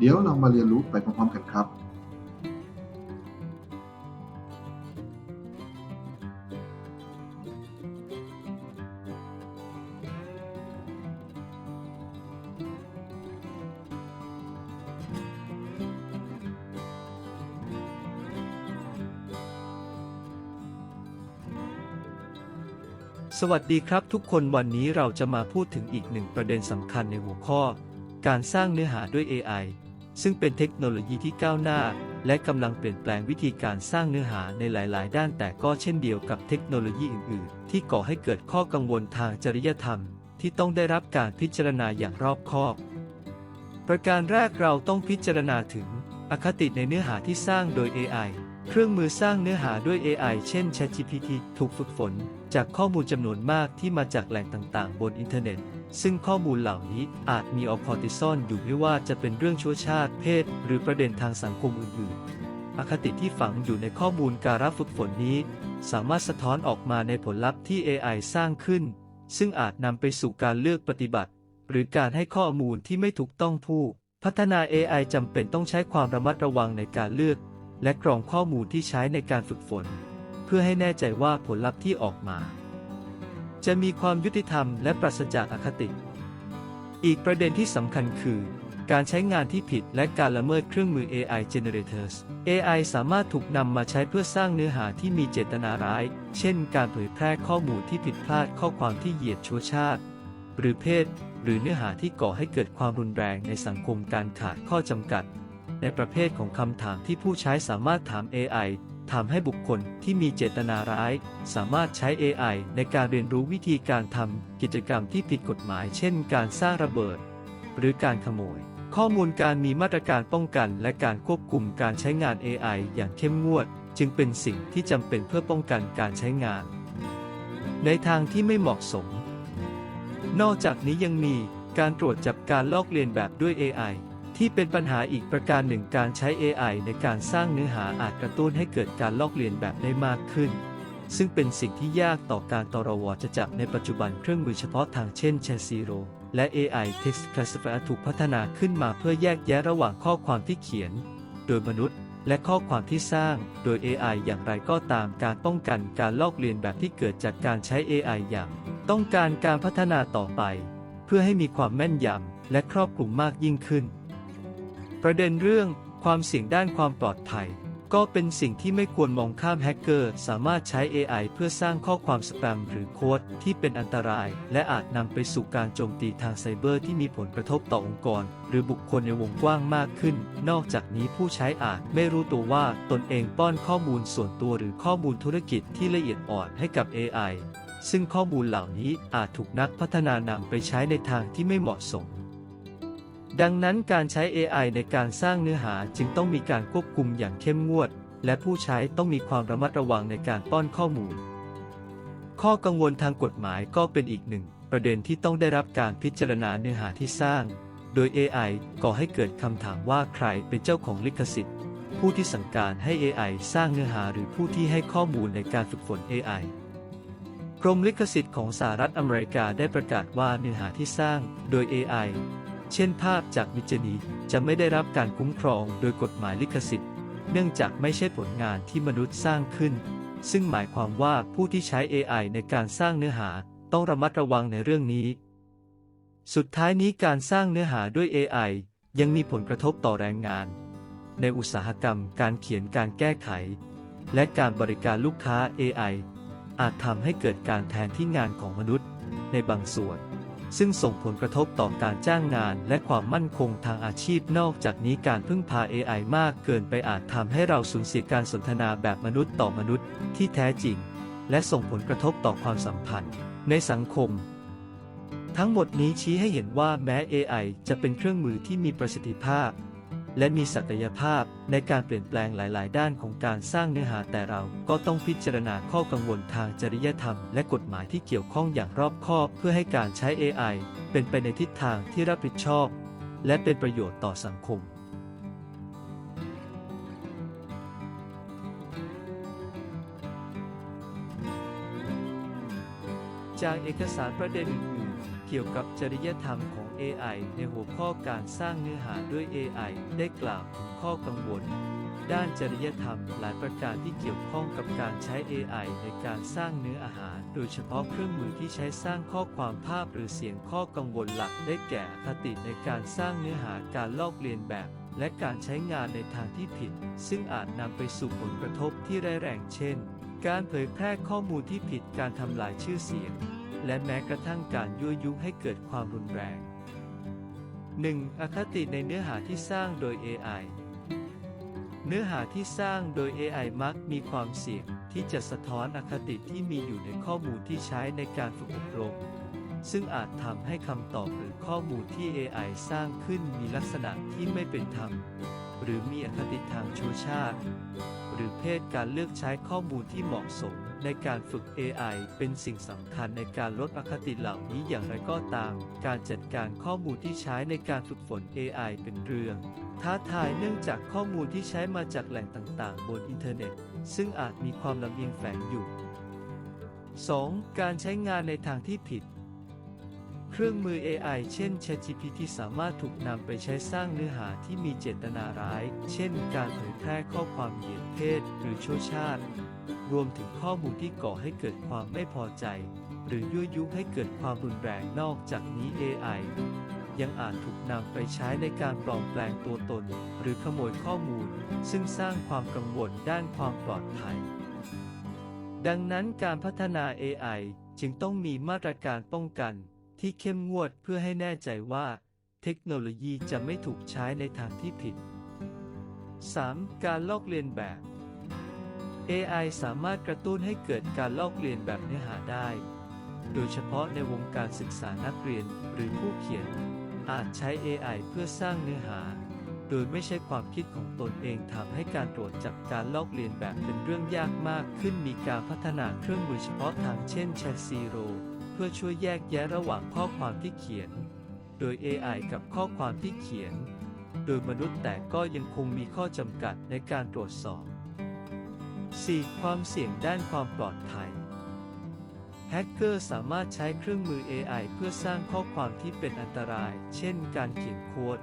เดี๋ยวเรามาเรียนรู้ไปพร้อมๆกันครับ สวัสดีครับทุกคนวันนี้เราจะมาพูดถึงอีกหนึ่งประเด็นสำคัญในหัวข้อ การสร้างเนื้อหาด้วย AI ซึ่งเป็นเทคโนโลยีที่ก้าวหน้า และกำลังเปลี่ยนแปลงวิธีการสร้างเนื้อหาในหลาย ๆ ด้านแต่ก็เช่นเดียวกับเทคโนโลยีอื่น ๆ ที่ก่อให้เกิดข้อกังวลทางจริยธรรม ที่ต้องได้รับการพิจารณาอย่างรอบคอบ ประการแรกเราต้องพิจารณาถึง อคติในเนื้อหาที่สร้างโดย AI เครื่องมือสร้างเนื้อหาด้วย AI เช่น ChatGPT ถูกฝึกฝน จากข้อมูลจำนวนมากที่มาจากแหล่งต่าง ๆ บนอินเทอร์เน็ต ซึ่งข้อมูลเหล่านี้อาจมีอคติซ่อนอยู่ไม่ว่าจะเป็นเรื่องชั่วชาติเพศ หรือประเด็นทางสังคมอื่นๆ อคติที่ฝังอยู่ในข้อมูลการรับฝึกฝนนี้ สามารถสะท้อนออกมาในผลลัพธ์ที่ AI สร้างขึ้น ซึ่งอาจนำไปสู่การเลือกปฏิบัติ หรือการให้ข้อมูลที่ไม่ถูกต้องผู้ พัฒนา AI จำเป็นต้องใช้ความระมัดระวังในการเลือก และกรองข้อมูลที่ใช้ในการฝึกฝน เพื่อให้แน่ใจว่าผลลัพธ์ที่ออกมา จะมีความยุติธรรมและปราศจากอคติ อีกประเด็นที่สำคัญคือ การใช้งานที่ผิดและการละเมิดเครื่องมือ AI generators AI สามารถถูกนำมาใช้เพื่อสร้างเนื้อหาที่มีเจตนาร้าย เช่น การเผยแพร่ข้อมูลที่ผิดพลาดข้อความที่เหยียดชั่วชาติ หรือเพศ หรือเนื้อหาที่ก่อให้เกิดความรุนแรงในสังคมการขาดข้อจำกัด ในประเภทของคำถามที่ผู้ใช้สามารถถาม AI ทำให้บุคคลที่มีเจตนาร้าย สามารถใช้ AI ในการเรียนรู้วิธีการทำกิจกรรมที่ผิดกฎหมาย เช่น การสร้างระเบิด หรือการขโมย ข้อมูลการมีมาตรการป้องกันและการควบคุมการใช้งาน AI อย่างเข้มงวด จึงเป็นสิ่งที่จำเป็นเพื่อป้องกันการใช้งาน ในทางที่ไม่เหมาะสม นอกจากนี้ยังมีการตรวจจับการลอกเลียนแบบด้วย AI ที่เป็นปัญหาอีกประการหนึ่งการใช้ AI ในการสร้างเนื้อหาอาจกระตุ้นให้เกิดการลอกเลียนแบบได้มากขึ้น ซึ่งเป็นสิ่งที่ยากต่อการตรวจะจับในปัจจุบันเครื่องมือเฉพาะทางเช่น c h a s i r o และ AI Text Classifier ถูกพัฒนาขึ้นมาเพื่อแยกแยะระหว่างข้อความที่เขียน โดยมนุษย์ และข้อความที่สร้าง โดย AI อย่างไรก็ตามการป้องกันการลอกเลียนแบบที่เกิดจากการใช้ AI อย่าง ต้องการการพัฒนาต่อไป เพื่อให้มีความแม่นยำและครอบคลุมมากยิ่งขึ้น ประเด็นเรื่องความเสี่ยงด้านความปลอดภัย ก็เป็นสิ่งที่ไม่ควรมองข้ามแฮกเกอร์ สามารถใช้ AI เพื่อสร้างข้อความสแปมหรือโค้ดที่เป็นอันตราย และอาจนำไปสู่การโจมตีทางไซเบอร์ที่มีผลกระทบต่อองค์กร หรือบุคคลในวงกว้างมากขึ้น นอกจากนี้ผู้ใช้อาจไม่รู้ตัวว่าตนเองป้อนข้อมูลส่วนตัวหรือข้อมูลธุรกิจที่ละเอียดอ่อนให้กับ AI ซึ่งข้อมูลเหล่านี้อาจถูกนักพัฒนานำไปใช้ในทางที่ไม่เหมาะสม ดังนั้นการใช้ AI ในการสร้างเนื้อหาจึงต้องมีการควบคุมอย่างเข้มงวด และผู้ใช้ต้องมีความระมัดระวังในการป้อนข้อมูล ข้อกังวลทางกฎหมายก็เป็นอีกหนึ่ง ประเด็นที่ต้องได้รับการพิจารณาเนื้อหาที่สร้าง โดย AI ก่อให้เกิดคำถามว่าใครเป็นเจ้าของลิขสิทธิ์ ผู้ที่สั่งการให้ AI สร้างเนื้อหาหรือผู้ที่ให้ข้อมูลในการฝึกฝน AI กรมลิขสิทธิ์ของสหรัฐอเมริกาได้ประกาศว่าเนื้อหาที่สร้างโดย AI เช่นภาพจากมิจนีจะไม่ได้รับการคุ้มครองโดยกฎหมายลิขสิทธิ์ เนื่องจากไม่ใช่ผลงานที่มนุษย์สร้างขึ้น ซึ่งหมายความว่าผู้ที่ใช้ AI ในการสร้างเนื้อหาต้องระมัดระวังในเรื่องนี้ สุดท้ายนี้การสร้างเนื้อหาด้วย AI ยังมีผลกระทบต่อแรงงาน ในอุตสาหกรรมการเขียนการแก้ไข และการบริการลูกค้า AI อาจทำให้เกิดการแทนที่งานของมนุษย์ในบางส่วน ซึ่งส่งผลกระทบต่อการจ้างงานและความมั่นคงทางอาชีพนอกจากนี้การพึ่งพา AI มากเกินไปอาจทำให้เราสูญเสียการสนทนาแบบมนุษย์ต่อมนุษย์ที่แท้จริง และส่งผลกระทบต่อความสัมพันธ์ในสังคม ทั้งหมดนี้ชี้ให้เห็นว่าแม้ AI จะเป็นเครื่องมือที่มีประสิทธิภาพ และมีศักยภาพในการเปลี่ยนแปลงหลาย ๆ ด้านของการสร้างเนื้อหาแต่เราก็ต้องพิจารณาข้อกังวลทางจริยธรรม และกฎหมายที่เกี่ยวข้องอย่างรอบคอบ เพื่อให้การใช้ AI เป็นไปในทิศทางที่รับผิดชอบ และเป็นประโยชน์ต่อสังคมจากเอกสารประเด็นอื่น เกี่ยวกับจริยธรรมของ AI ในหัวข้อการสร้างเนื้อหาด้วย AI ได้กล่าวถึงข้อกังวล ด้านจริยธรรมหลายประการที่เกี่ยวข้องกับการใช้ AI ในการสร้างเนื้ออาหาร โดยเฉพาะเครื่องมือที่ใช้สร้างข้อความภาพหรือเสียงข้อกังวลหลักได้แก่คติในการสร้างเนื้อหาการลอกเลียนแบบและการใช้งานในทางที่ผิด ซึ่งอาจนำไปสู่ผลกระทบที่ร้ายแรงเช่น การเผยแพร่ข้อมูลที่ผิดการทำลายชื่อเสียง และแม้กระทั่งการยั่วยุให้เกิดความรุนแรง 1. อคติในเนื้อหาที่สร้างโดย AI เนื้อหาที่สร้างโดย AI มักมีความเสี่ยงที่จะสะท้อนอคติที่มีอยู่ในข้อมูลที่ใช้ในการฝึกอบรม ซึ่งอาจทำให้คำตอบหรือข้อมูลที่ AI สร้างขึ้นมีลักษณะที่ไม่เป็นธรรม หรือมีอคติทางชนชาติ หรือเพศการเลือกใช้ข้อมูลที่เหมาะสม ในการฝึก AI เป็นสิ่งสำคัญในการลดอคติเหล่านี้อย่างไรก็ตาม การจัดการข้อมูลที่ใช้ในการฝึกฝน AI เป็นเรื่อง ท้าทายเนื่องจากข้อมูลที่ใช้มาจากแหล่งต่างๆ บนอินเทอร์เน็ต ซึ่งอาจมีความลำเอียงแฝงอยู่ 2. การใช้งานในทางที่ผิด เครื่องมือ AI เช่น ChatGPT สามารถถูกนำไปใช้สร้างเนื้อหาที่มีเจตนาร้าย เช่น การเผยแพร่ข้อความเหยียดเพศ หรือชั่วชาติ รวมถึงข้อมูลที่ก่อให้เกิดความไม่พอใจ หรือยั่วยุให้เกิดความรุนแรงนอกจากนี้ AI ยังอาจถูกนำไปใช้ในการปลอมแปลงตัวตน หรือขโมยข้อมูล ซึ่งสร้างความกังวลด้านความปลอดภัย ดังนั้นการพัฒนา AI จึงต้องมีมาตรการป้องกัน ที่เข้มงวดเพื่อให้แน่ใจว่า เทคโนโลยีจะไม่ถูกใช้ในทางที่ผิด 3. การลอกเลียนแบบ AI สามารถกระตุ้นให้เกิดการลอกเลียนแบบเนื้อหาได้ โดยเฉพาะในวงการศึกษานักเรียนหรือผู้เขียน อาจใช้ AI เพื่อสร้างเนื้อหา โดยไม่ใช่ความคิดของตนเองทำให้การตรวจจับการลอกเลียนแบบเป็นเรื่องยากมากขึ้นมีการพัฒนาเครื่องมือเฉพาะทางเช่น Chat Zero เพื่อช่วยแยกแยะระหว่างข้อความที่เขียน โดย AI กับข้อความที่เขียน โดยมนุษย์แต่ก็ยังคงมีข้อจำกัดในการตรวจสอบ 4. ความเสี่ยงด้านความปลอดภัย แฮกเกอร์สามารถใช้เครื่องมือ AI เพื่อสร้างข้อความที่เป็นอันตราย เช่น การเขียนโค้ด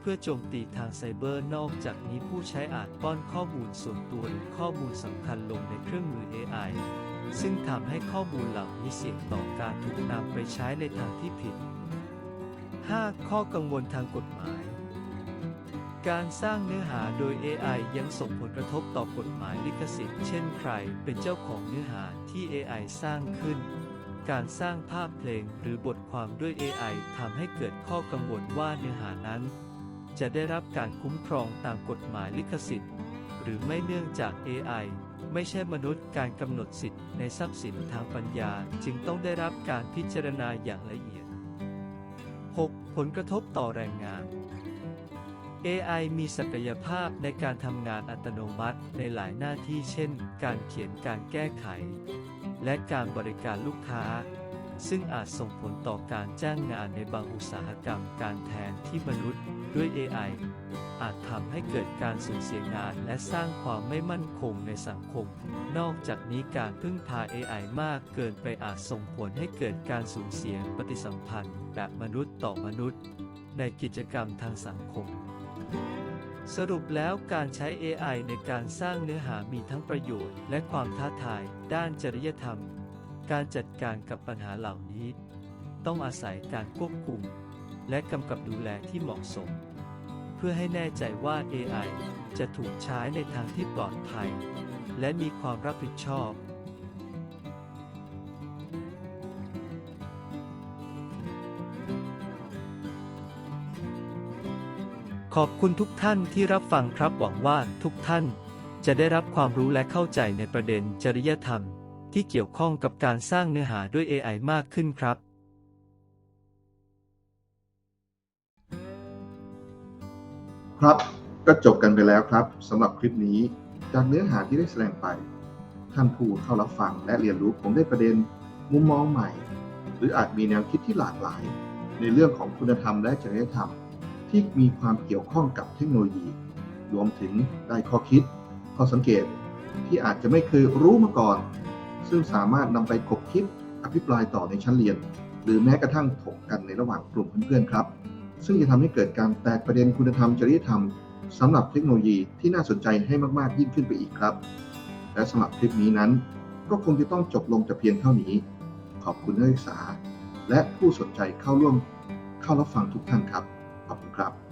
เพื่อโจมตีทางไซเบอร์ นอกจากนี้ผู้ใช้อาจป้อนข้อมูลส่วนตัวหรือข้อมูลสำคัญลงในเครื่องมือ AI ซึ่งทำให้ข้อมูลเหล่านี้เสี่ยงต่อการถูกนำไปใช้ในทางที่ผิด 5. ข้อกังวลทางกฎหมาย การสร้างเนื้อหาโดย AI ยังส่งผลกระทบต่อกฎหมายลิขสิทธิ์ เช่นใครเป็นเจ้าของเนื้อหาที่ AI สร้างขึ้น การสร้างภาพเพลงหรือบทความด้วย AI ทำให้เกิดข้อกังวลว่าเนื้อหานั้น จะได้รับการคุ้มครองตามกฎหมายลิขสิทธิ์ หรือไม่เนื่องจาก AI ไม่ใช่มนุษย์การกำหนดสิทธิ์ในทรัพย์สินทางปัญญาจึงต้องได้รับการพิจารณาอย่างละเอียด 6. ผลกระทบต่อแรงงาน AI มีศักยภาพในการทำงานอัตโนมัติในหลายหน้าที่เช่น การเขียนการแก้ไข และการบริการลูกค้า ซึ่งอาจส่งผลต่อการจ้างงานในบางอุตสาหกรรมการแทนที่มนุษย์ด้วย AI อาจทำให้เกิดการสูญเสียงานและสร้างความไม่มั่นคงในสังคม นอกจากนี้การพึ่งพา AI มากเกินไปอาจส่งผลให้เกิดการสูญเสียปฏิสัมพันธ์แบบมนุษย์ต่อมนุษย์ ในกิจกรรมทางสังคม สรุปแล้วการใช้ AI ในการสร้างเนื้อหามีทั้งประโยชน์ และความท้าทาย ด้านจริยธรรม การจัดการกับปัญหาเหล่านี้ ต้องอาศัยการควบคุม และกำกับดูแลที่เหมาะสม เพื่อให้แน่ใจว่า AI จะถูกใช้ในทางที่ปลอดภัย และมีความรับผิดชอบ ขอบคุณทุกท่านที่รับฟังครับหวังว่าทุกท่าน จะได้รับความรู้และเข้าใจในประเด็นจริยธรรม ที่เกี่ยวข้องกับการสร้างเนื้อหาด้วย AI มากขึ้นครับ ครับก็จบกันไปแล้วครับสำหรับคลิปนี้จากเนื้อหาที่ได้แสดงไป ท่านผู้เข้ารับฟังและเรียนรู้คงได้ประเด็นมุมมองใหม่ หรืออาจมีแนวคิดที่หลากหลาย ในเรื่องของคุณธรรมและจริยธรรม ที่มีความเกี่ยวข้องกับเทคโนโลยี รวมถึงได้ข้อคิด ข้อสังเกตที่อาจจะไม่เคยรู้มาก่อน ซึ่งสามารถนำไปคบคิดอภิปรายต่อในชั้นเรียน หรือแม้กระทั่งถกกันในระหว่างกลุ่มเพื่อนๆครับ ซึ่งจะทำให้เกิดการแตกประเด็นคุณธรรมจริยธรรมสำหรับเทคโนโลยีที่น่าสนใจให้มากๆยิ่งขึ้นไปอีกครับ และสำหรับคลิปนี้นั้น ก็คงจะต้องจบลงแต่เพียงเท่านี้ ขอบคุณนักศึกษา และผู้สนใจเข้าร่วมเข้ารับฟังทุกท่านครับ ขอบคุณครับ